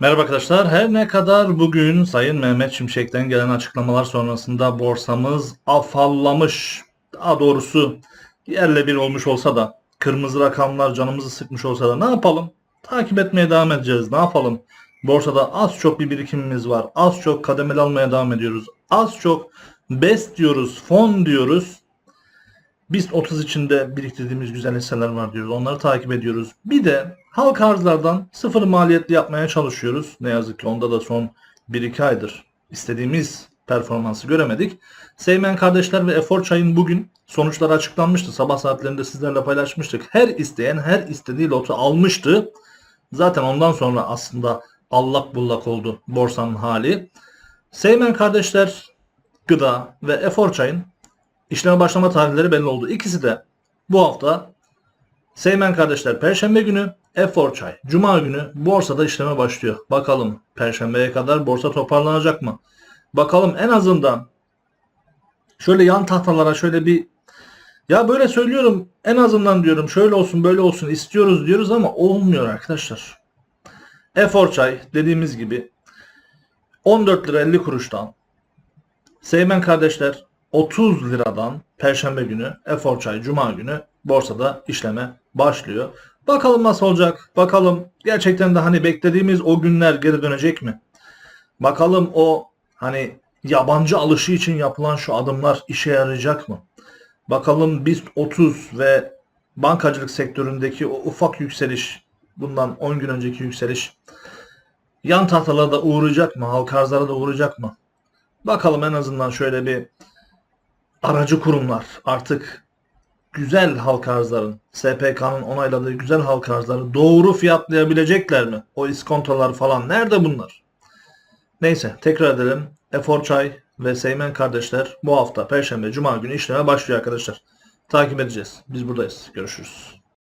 Merhaba arkadaşlar. Her ne kadar bugün Sayın Mehmet Şimşek'ten gelen açıklamalar sonrasında borsamız afallamış, daha doğrusu yerle bir olmuş olsa da kırmızı rakamlar canımızı sıkmış olsa da ne yapalım? Takip etmeye devam edeceğiz. Ne yapalım? Borsada az çok bir birikimimiz var. Az çok kademeli almaya devam ediyoruz. Az çok BES diyoruz, fon diyoruz. Biz 30 içinde biriktirdiğimiz güzel hisseler var diyoruz. Onları takip ediyoruz. Bir de halka arzlardan sıfır maliyetli yapmaya çalışıyoruz. Ne yazık ki onda da son 1-2 aydır istediğimiz performansı göremedik. Seymen kardeşler ve Efor Çay'ın bugün sonuçları açıklanmıştı. Sabah saatlerinde sizlerle paylaşmıştık. Her isteyen her istediği lotu almıştı. Zaten ondan sonra aslında allak bullak oldu borsanın hali. Seymen kardeşler gıda ve Efor Çay'ın işleme başlama tarihleri belli oldu. İkisi de bu hafta Seymen kardeşler Perşembe günü, Efor Çay Cuma günü borsada işleme başlıyor. Bakalım Perşembeye kadar borsa toparlanacak mı? Bakalım en azından şöyle yan tahtalara şöyle bir ya böyle söylüyorum en azından diyorum şöyle olsun böyle olsun istiyoruz diyoruz ama olmuyor arkadaşlar. Efor Çay dediğimiz gibi 14 lira 50 kuruştan Seymen kardeşler 30 liradan Perşembe günü, Efor Çay Cuma günü borsada işleme başlıyor. Bakalım nasıl olacak? Bakalım gerçekten de hani beklediğimiz o günler geri dönecek mi? Bakalım o hani yabancı alışı için yapılan şu adımlar işe yarayacak mı? Bakalım BIST 30 ve bankacılık sektöründeki o ufak yükseliş, bundan 10 gün önceki yükseliş yan tahtalara da uğrayacak mı? Halka arzlara da uğrayacak mı? Bakalım en azından şöyle bir aracı kurumlar artık güzel halka arzların, SPK'nın onayladığı güzel halka arzları doğru fiyatlayabilecekler mi? O iskontolar falan nerede bunlar? Neyse tekrar edelim. Efor Çay ve Seymen kardeşler bu hafta Perşembe Cuma günü işleme başlıyor arkadaşlar. Takip edeceğiz. Biz buradayız. Görüşürüz.